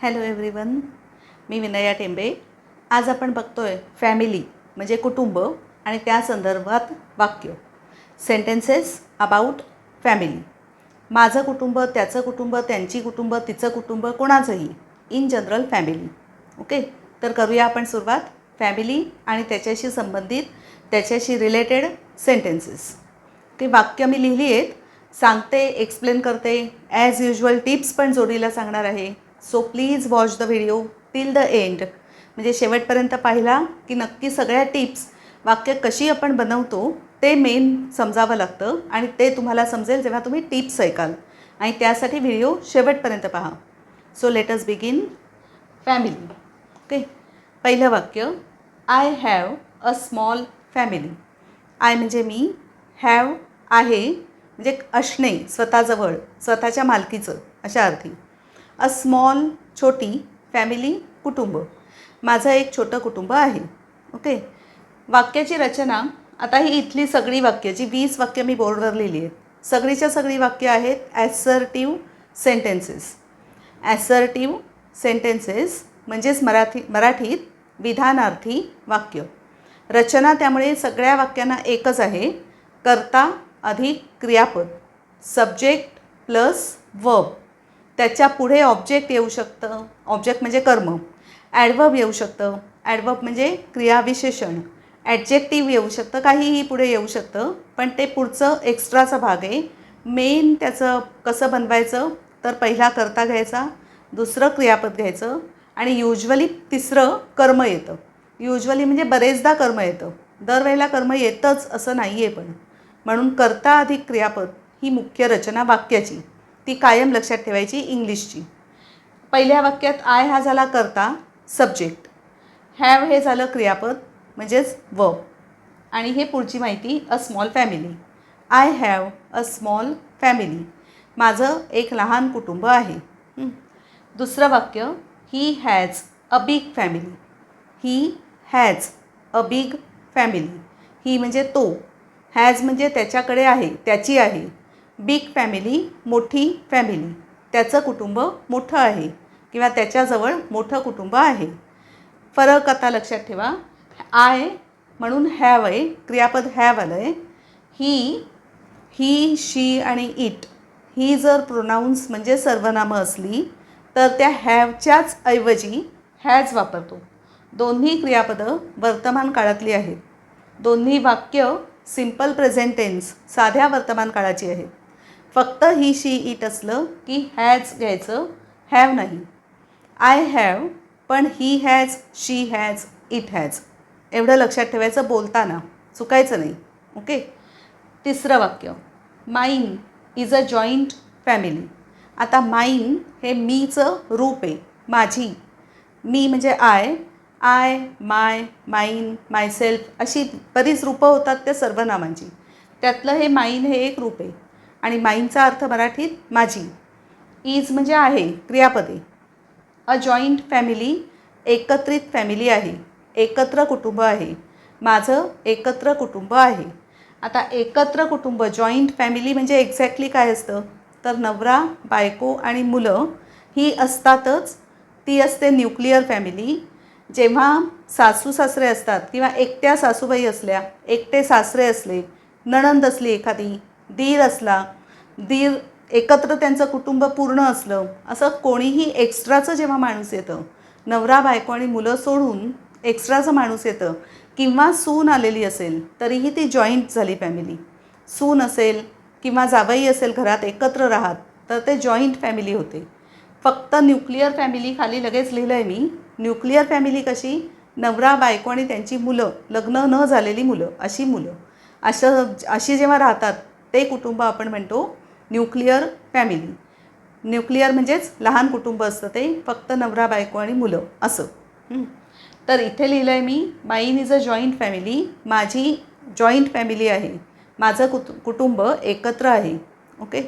Hello everyone मी विनया टेंबे. आज आपण बघतो आहे फॅमिली म्हणजे कुटुंब आणि त्या संदर्भात वाक्य. सेंटेन्सेस अबाउट फॅमिली माझं कुटुंब त्याचं कुटुंब त्यांची कुटुंब तिचं कुटुंब कोणाचंही. इन जनरल फॅमिली ओके तर करूया आपण सुरुवात. फॅमिली आणि त्याच्याशी संबंधित त्याच्याशी रिलेटेड सेंटेन्सेस ते वाक्य मी लिहिली आहेत. सांगते एक्सप्लेन करते. ॲज युजल टिप्स पण जोडीला सांगणार आहे. So please watch the video till the end म्हणजे शेवटपर्यंत पाहिला की नक्की सगळ्या टिप्स वाक्य कशी आपण बनवतो ते मेन समजावं लागतं आणि ते तुम्हाला समजेल जेव्हा तुम्ही टिप्स ऐकाल. आणि त्यासाठी व्हिडिओ शेवटपर्यंत पहा. So let's begin family okay पहिलं वाक्य I have a small family I म्हणजे मी हॅव आहे म्हणजे असणे स्वतःजवळ स्वतःच्या मालकीचं अशा अर्थी. अ स्मॉल छोटी फॅमिली कुटुंब. माझं एक छोटं कुटुंब आहे. ओके? वाक्याची रचना आता ही इथली सगळी वाक्य जी वीस वाक्य मी बोर्डवर लिहिली आहेत. सगळीच्या सगळी वाक्य आहेत ॲसर्टिव्ह सेंटेन्सेस ॲसर्टिव्ह सेंटेन्सेस म्हणजेच मराठी मराठीत विधानार्थी वाक्य. रचना त्यामुळे सगळ्या वाक्यांना एकच आहे. कर्ता अधिक क्रियापद. सब्जेक्ट प्लस वर्ब त्याच्या पुढे ऑब्जेक्ट येऊ शकतं. ऑब्जेक्ट म्हणजे कर्म. ॲडवर्ब येऊ शकतं. ॲडवर्ब म्हणजे क्रियाविशेषण. ॲडजेक्टिव्ह येऊ शकतं. काहीही पुढे येऊ शकतं. पण ते पुढचं एक्स्ट्राचा भाग आहे. मेन त्याचं कसं बनवायचं? तर पहिला कर्ता घ्यायचा दुसरं क्रियापद घ्यायचं आणि युजली तिसरं कर्म येतं. युजली म्हणजे बरेचदा कर्म येतं. दरवेळेला कर्म येतंच असं नाही आहे पण. म्हणून कर्ता अधिक क्रियापद ही मुख्य रचना वाक्याची. ती कायम लक्षात ठेवायची इंग्लिशची. पहिल्या वाक्यात आय हा झाला करता सब्जेक्ट. हॅव हे झालं क्रियापद म्हणजेच व. आणि हे पुढची माहिती a small family. I have a small family. माझं एक लहान कुटुंब आहे. दुसरं वाक्य he has a big family. He has a big family. He म्हणजे तो. हॅज म्हणजे त्याच्याकडे आहे त्याची आहे. बिग फॅमिली मोठी फॅमिली. त्याचं कुटुंब मोठं आहे किंवा त्याच्याजवळ मोठं कुटुंब आहे. फरक आता लक्षात ठेवा. आय म्हणून हॅव आहे क्रियापद हॅव आलं आहे ही ही शी आणि इट ही जर प्रोनाऊन्स म्हणजे सर्वनामं असली तर त्या हॅवच्याच ऐवजी हॅज वापरतो. दोन्ही क्रियापदं वर्तमान काळातली आहेत. दोन्ही वाक्य सिंपल प्रेझेंटेन्स साध्या वर्तमान काळाची आहेत. फक्त ही शी इट असलं की हॅज घ्यायचं. हॅव नाही. आय हॅव पण he has she has it has एवढं लक्षात ठेवायचं बोलताना. चुकायचं नाही. ओके तिसरं वाक्य. Mine is a joint family आता माईन हे मीचं रूप आहे. माझी. मी म्हणजे I I my mine myself अशी बरीच रूपं होतात त्या सर्वनामांची. त्यातलं हे माईन हे एक रूप आहे. आणि माईंचा अर्थ मराठीत माझी. इज म्हणजे आहे क्रियापदे. अ जॉईंट फॅमिली एकत्रित फॅमिली आहे एकत्र कुटुंब आहे. माझं एकत्र कुटुंब आहे. आता एकत्र कुटुंब जॉईंट फॅमिली म्हणजे एक्झॅक्टली काय असतं? तर नवरा बायको आणि मुलं ही असतातच ती असते न्यूक्लिअर फॅमिली. जेव्हा सासू सासरे असतात किंवा एकट्या सासूबाई असल्या एकटे सासरे असले नणंद असली एखादी दीर असला दीर एकत्र त्यांचं कुटुंब पूर्ण असलं असं कोणीही एक्स्ट्राचं जेव्हा माणूस येतं नवरा बायको आणि मुलं सोडून एक्स्ट्राचं माणूस येतं किंवा सून आलेली असेल तरीही ती जॉईंट झाली फॅमिली सून असेल किंवा जावई असेल घरात एकत्र राहत तर ते जॉईंट फॅमिली होते. फक्त न्यूक्लिअर फॅमिली खाली लगेच लिहिलं आहे मी न्यूक्लिअर फॅमिली कशी? नवरा बायको आणि त्यांची मुलं लग्न न झालेली मुलं अशी मुलं. अशा अशी जेव्हा राहतात ते कुटुंब आपण म्हणतो न्यूक्लिअर फॅमिली. न्यूक्लिअर म्हणजेच लहान कुटुंब असतं ते फक्त नवरा बायको आणि मुलं असं. तर इथे लिहिलं आहे मी mine is a joint family माझी जॉईंट फॅमिली आहे माझं कुटु कुटुंब एकत्र आहे. ओके?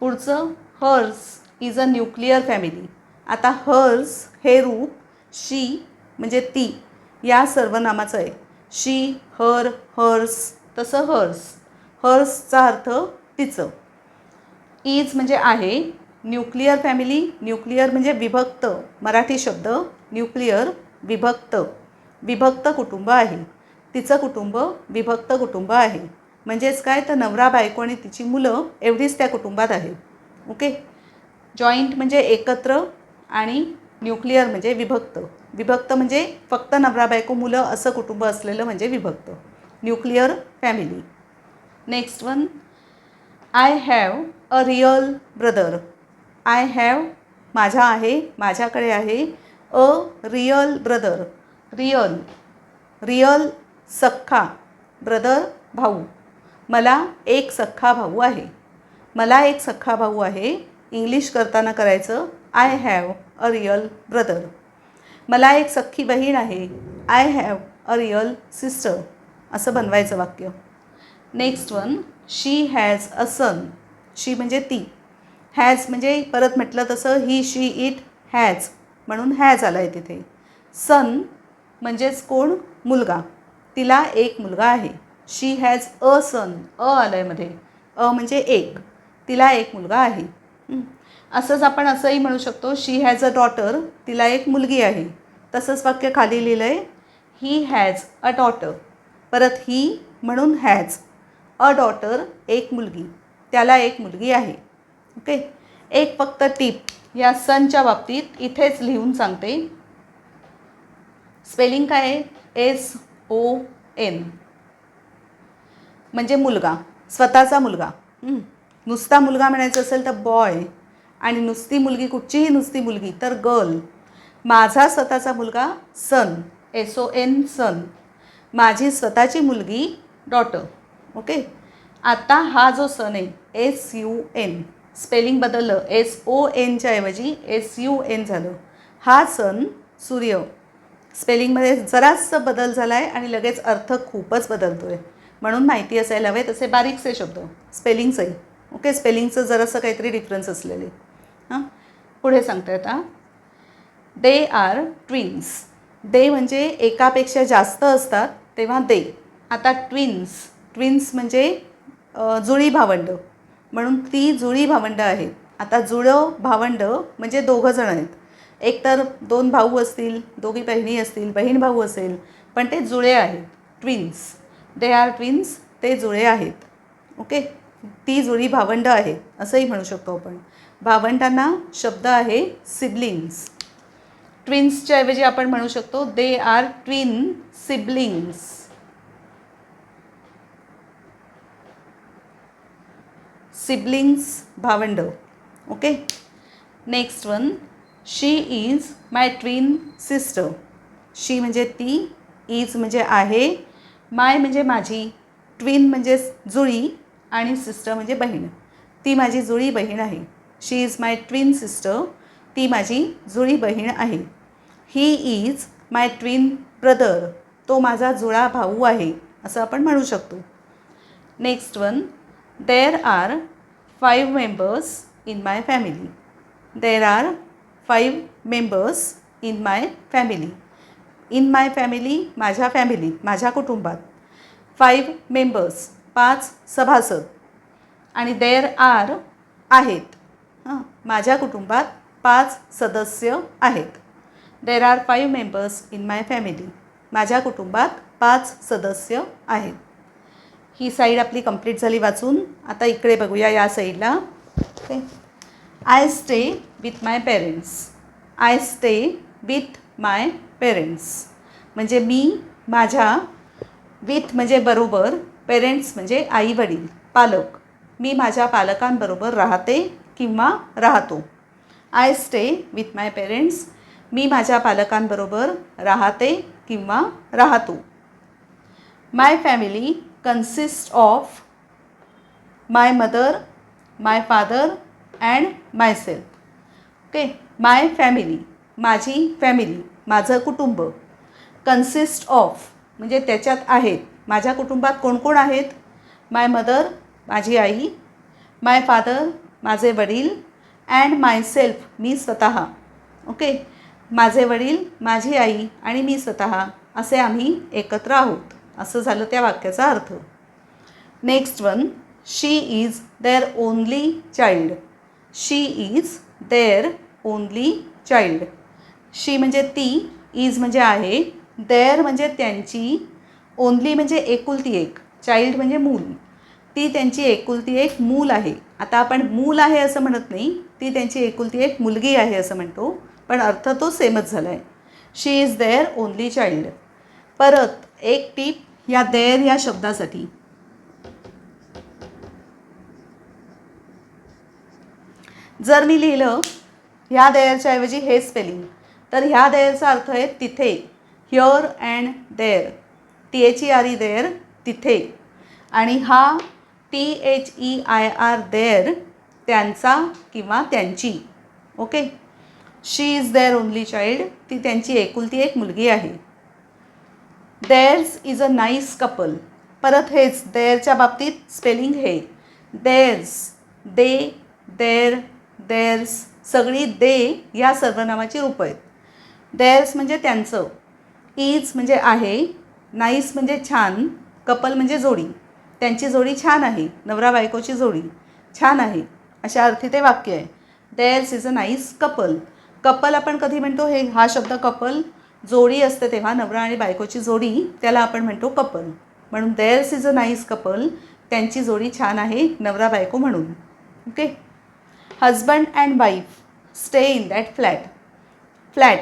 पुढचं hers is a nuclear family. आता हर्स हे रूप शी म्हणजे ती या सर्वनामाचं आहे. शी हर हर्स तसं हर्स. हर्सचा अर्थ तिचं. इज म्हणजे आहे न्यूक्लिअर फॅमिली न्यूक्लिअर म्हणजे विभक्त मराठी शब्द न्यूक्लिअर विभक्त. विभक्त कुटुंब आहे. तिचं कुटुंब विभक्त कुटुंब आहे. म्हणजेच काय? तर नवरा बायको आणि तिची मुलं एवढीच त्या कुटुंबात आहेत. ओके? जॉईंट म्हणजे एकत्र आणि न्यूक्लिअर म्हणजे विभक्त. विभक्त म्हणजे फक्त नवरा बायको मुलं असं कुटुंब असलेलं म्हणजे विभक्त. Nuclear family. Next one I have a real brother I have माझा आहे माझ्याकडे आहे a real brother real real सख्खा. ब्रदर भाऊ. मला एक सख्खा भाऊ आहे. मला एक सख्खा भाऊ आहे. इंग्लिश करताना करायचं I have a real brother मला एक सख्खी बहीण आहे. I have a real sister असं बनवायचं वाक्य. Next one she has a son she म्हणजे ती. हॅज म्हणजे परत म्हटलं तसं ही शी इट हॅज म्हणून हॅज आला आहे तिथे. सन म्हणजेच कोण? मुलगा. तिला एक मुलगा आहे. शी हॅज अ सन अ आलं आहे मध्ये. अ म्हणजे एक. तिला एक मुलगा आहे. असंच आपण असंही म्हणू शकतो शी हॅज अ डॉटर तिला एक मुलगी आहे. तसंच वाक्य खाली लिहिलं आहे ही हॅज अ डॉटर परत ही म्हणून हॅज अ डॉटर एक मुलगी त्याला एक मुलगी आहे. ओके? एक फक्त टीप या सनच्या बाबतीत इथेच लिहून सांगते. स्पेलिंग काय आहे? S O N. म्हणजे मुलगा स्वतःचा मुलगा. नुसता मुलगा म्हणायचं असेल तर बॉय आणि नुसती मुलगी कुठचीही नुसती मुलगी तर गर्ल माझा स्वतःचा मुलगा son S O N son माझी स्वतःची मुलगी डॉटर ओके? आता हा जो सण आहे एस यू एन स्पेलिंग बदललं एस ओ एनच्या ऐवजी एस यू एन झालं. हा सण सूर्य स्पेलिंगमध्ये जरासं बदल झाला आहे आणि लगेच अर्थ खूपच बदलतो आहे म्हणून माहिती असायला हवे तसे बारीकसे शब्द स्पेलिंगचंही ओके? स्पेलिंगचं जरासं काहीतरी डिफरन्स असलेले. हां? पुढे सांगता आता. दे आर ट्विन्स दे म्हणजे एकापेक्षा जास्त असतात तेव्हा दे आता ट्विन्स ट्विन्स म्हणजे जुळी भावंडं. म्हणून ती जुळी भावंडं आहेत. आता जुळं भावंडं म्हणजे दोघं जण आहेत. एकतर दोन भाऊ असतील दोघी बहिणी असतील बहीण भाऊ असेल पण ते जुळे आहेत. ट्विन्स दे आर ट्विन्स ते जुळे आहेत. ओके ती जुळी भावंडं आहेत असंही म्हणू शकतो आपण. भावंडांना शब्द आहे सिबलिंग्स ट्विन्सच्या ऐवजी आपण म्हणू शकतो they are twin siblings siblings भावंड okay? Next one she is my twin sister she म्हणजे ती इज म्हणजे आहे माय म्हणजे माझी ट्विन म्हणजे जुळी आणि सिस्टर म्हणजे बहीण. ती माझी जुळी बहीण आहे. She is my twin sister ती माझी जुळी बहीण आहे. He is my twin brother तो माझा जुळा भाऊ आहे असं आपण म्हणू शकतो. Next one there are five members in my family There are five members in my family in my family माझ्या फॅमिलीत माझ्या कुटुंबात फाईव्ह मेंबर्स पाच सभासद. आणि देर आर आहेत. हां माझ्या कुटुंबात पाच सदस्य आहेत. There are five members in my family माझ्या कुटुंबात पाच सदस्य आहेत. ही साईड आपली कंप्लीट झाली वाचून. आता इकडे बघूया या साईडला. Okay. I stay with my parents I stay with my parents म्हणजे मी माझ्या विथ म्हणजे बरोबर पेरेंट्स म्हणजे आई वडील पालक. मी माझ्या पालकांबरोबर राहते किंवा राहतो. I stay with my parents मी माझ्या पालकांबरोबर राहते किंवा राहतो. My family consist of my mother my father and myself okay my family माझी फॅमिली माझं कुटुंब. कन्सिस्ट ऑफ म्हणजे त्याच्यात आहेत. माझ्या कुटुंबात कोण कोण आहेत? माय मदर माझी आई माय फादर माझे वडील अँड माय सेल्फ मी स्वतः. ओके माझे वडील माझी आई आणि मी स्वतः असे आम्ही एकत्र आहोत. असं झालं त्या वाक्याचा अर्थ. Next one she is their only child she is their only child she म्हणजे ती इज म्हणजे आहे देअर म्हणजे त्यांची ओनली म्हणजे एकुलती एक चाइल्ड म्हणजे मूल. ती त्यांची एकुलती एक मूल आहे. आता आपण मूल आहे असं म्हणत नाही ती त्यांची एकुलती एक मुलगी आहे असं म्हणतो पण अर्थ तो सेमच झाला आहे she is their only child परत एक टीप या देअर या शब्दासाठी. जर मी लिहिलं ह्या देअरच्या ऐवजी हे स्पेलिंग तर ह्या देयरचा अर्थ आहे तिथे. Here and there T H E R E there तिथे. आणि हा T H E I R their त्यांचा किंवा त्यांची. Okay she is their only child ती त्यांची एकुलती एक मुलगी आहे. There's is a nice couple परत हेच देअरच्या बाबतीत स्पेलिंग हे. देअर्स दे देअर देअर्स सगळी दे या सर्वनामाची रूपं आहेत. देअर्स म्हणजे त्यांचं. इज म्हणजे आहे नाईस म्हणजे छान कपल म्हणजे जोडी. त्यांची जोडी छान आहे नवरा बायकोची जोडी छान आहे. अशा अर्थी ते वाक्य आहे. There's is a nice couple couple आपण कधी म्हणतो हे हा शब्द कपल जोडी असते तेव्हा नवरा आणि बायकोची जोडी त्याला आपण म्हणतो कपल. म्हणून there's is a nice couple त्यांची जोडी छान आहे नवरा बायको म्हणून. Okay husband and wife stay in that flat flat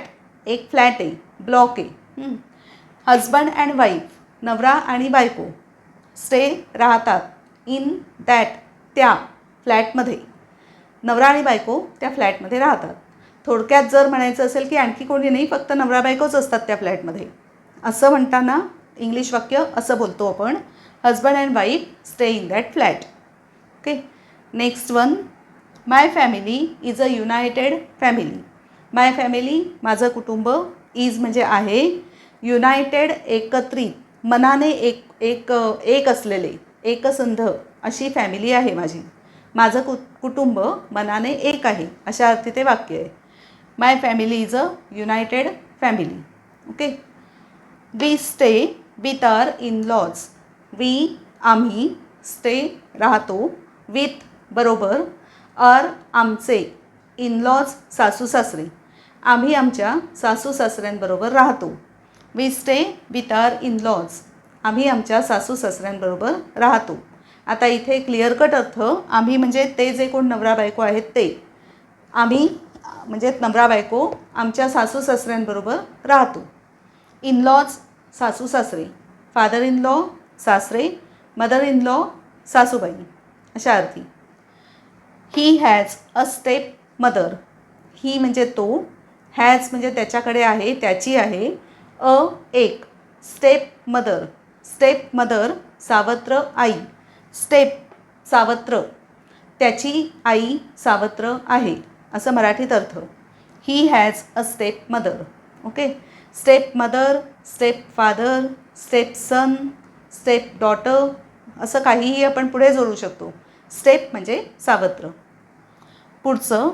एक फ्लॅट आहे ब्लॉक आहे. हजबंड अँड वाईफ नवरा आणि बायको स्टे राहतात इन दॅट त्या फ्लॅटमध्ये नवरा आणि बायको त्या फ्लॅटमध्ये राहतात. थोडक्यात जर म्हणायचं असेल की आणखी कोणी नाही फक्त नवरा बायकोच असतात त्या फ्लॅटमध्ये. असं म्हणताना इंग्लिश वाक्य असं बोलतो आपण husband and wife stay in that flat okay next one my family is a united family my family माझं कुटुंब इज म्हणजे आहे युनायटेड एकत्रित मनाने एक एक एक असलेले एकसंध अशी फॅमिली आहे माझी. माझं कु कुटुंब मनाने एक आहे. अशा अर्थी ते वाक्य आहे. My family is a united family okay we stay with our in laws we आम्ही स्टे राहतो विथ बरोबर आर आमचे इन लॉज सासू सासरे. आम्ही आमच्या सासू सासऱ्यांबरोबर राहतो. We stay with our in laws आम्ही आमच्या सासू सासऱ्यांबरोबर राहतो. आता इथे क्लिअर कट अर्थ आम्ही म्हणजे ते जे कोण नवरा बायको आहेत ते. आम्ही म्हणजे नवरा बायको आमच्या सासू सासऱ्यांबरोबर राहतो. इन लॉज सासू सासरे फादर इन लॉ सासरे मदर इन लॉ सासूबाई अशा अर्थी. He has a stepmother he म्हणजे तो हॅज म्हणजे त्याच्याकडे आहे त्याची आहे अ एक स्टेप मदर स्टेप मदर सावत्र आई. स्टेप सावत्र. त्याची आई सावत्र आहे. असं मराठीत अर्थ. He has a stepmother okay stepmother stepfather stepson stepdaughter असं काहीही आपण पुढे जोडू शकतो. स्टेप म्हणजे सावत्र. पुढचं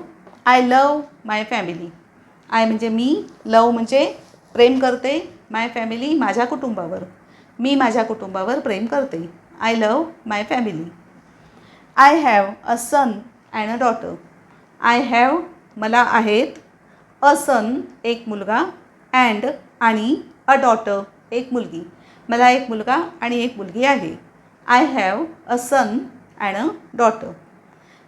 I love my family I म्हणजे मी लव म्हणजे प्रेम करते माय फॅमिली माझ्या कुटुंबावर. मी माझ्या कुटुंबावर प्रेम करते. I love my family I have a son and a daughter I have मला आहेत अ सन एक मुलगा अँड आणि अ डॉटर एक मुलगी. मला एक मुलगा आणि एक मुलगी आहे. I have a son and a daughter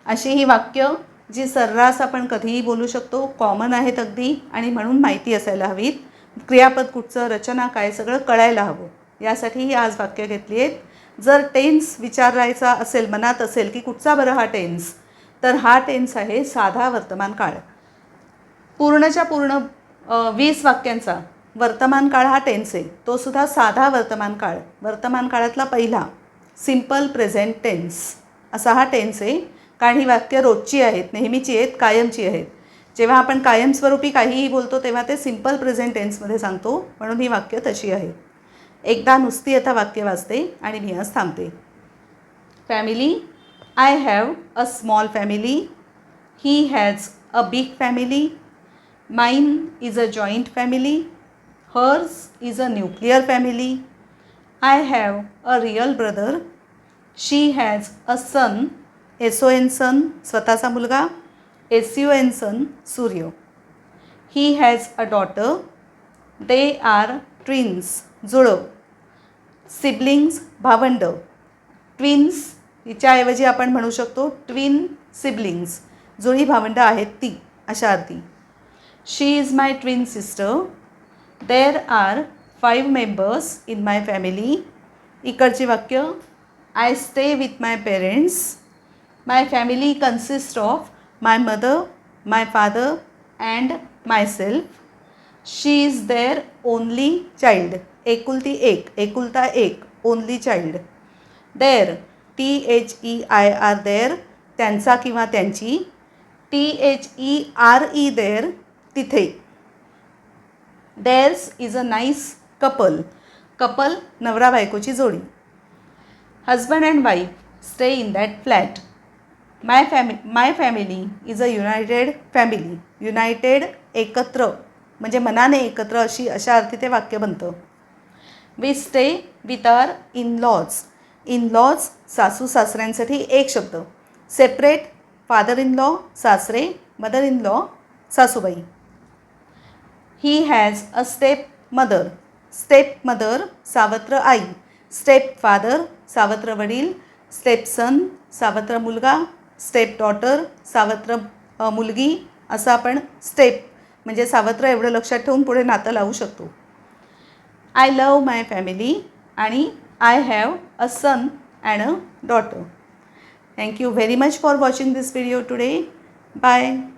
अशी ही वाक्य जी सर्रास आपण कधीही बोलू शकतो कॉमन आहेत अगदी आणि म्हणून माहिती असायला हवीत क्रियापद कुठचं रचना काय सगळं कळायला हवं. यासाठी ही आज वाक्य घेतली आहेत. जर टेन्स विचारायचा असेल मनात असेल की कुठचा बरं हा टेन्स तर हा टेन्स आहे साधा वर्तमान काळ. पूर्णच्या पूर्ण वीस वाक्यांचा वर्तमान काळ हा टेन्स आहे. तो सुद्धा साधा वर्तमान काळ. वर्तमान काळातला पहिला सिंपल प्रेझेंट टेन्स असा हा टेन्स आहे. कारण ही वाक्य रोजची आहेत नेहमीची आहेत कायमची आहेत. जेव्हा आपण कायमस्वरूपी काहीही बोलतो तेव्हा ते सिंपल प्रेझेंट टेन्समध्ये सांगतो. म्हणून ही वाक्य तशी आहेत एकदा नुसती आता वाक्य वाचते आणि मी आज थांबते. Family I have a small family he has a big family mine is a joint family hers is a nuclear family I have a real brother she has a son S N son स्वतःचा मुलगा S U N sun सूर्य he has a daughter they are twins जुळव siblings भावंड twins हिच्याऐवजी आपण म्हणू शकतो twin siblings जुळी भावंडं आहेत ती अशा अर्थी. She is my twin sister there are five members in my family इकडची वाक्य I stay with my parents my family consist of my mother my father and myself she is their only child एकुलती एक एकुलता एक only child there T H E I R their त्यांचा किंवा त्यांची. T H E R E there तिथे. There's is a nice couple couple नवरा बायकोची जोडी. Husband and wife stay in that flat my फॅमि my family is a united family united एकत्र. म्हणजे मनाने एकत्र अशी अशा अर्थी ते वाक्य बनतं. We stay with our in laws in laws सासू सासऱ्यांसाठी एक शब्द. सेपरेट फादर इन लॉ सासरे मदर इन लॉ सासूबाई. He has a stepmother stepmother सावत्र आई. स्टेप फादर सावत्र वडील. स्टेप सन सावत्र मुलगा. स्टेप डॉटर सावत्र मुलगी. असं आपण स्टेप म्हणजे सावत्र एवढं लक्षात ठेवून पुढे नातं लावू शकतो. आय लव माय फॅमिली आणि I have a son and a daughter. Thank you very much for watching this video today. Bye.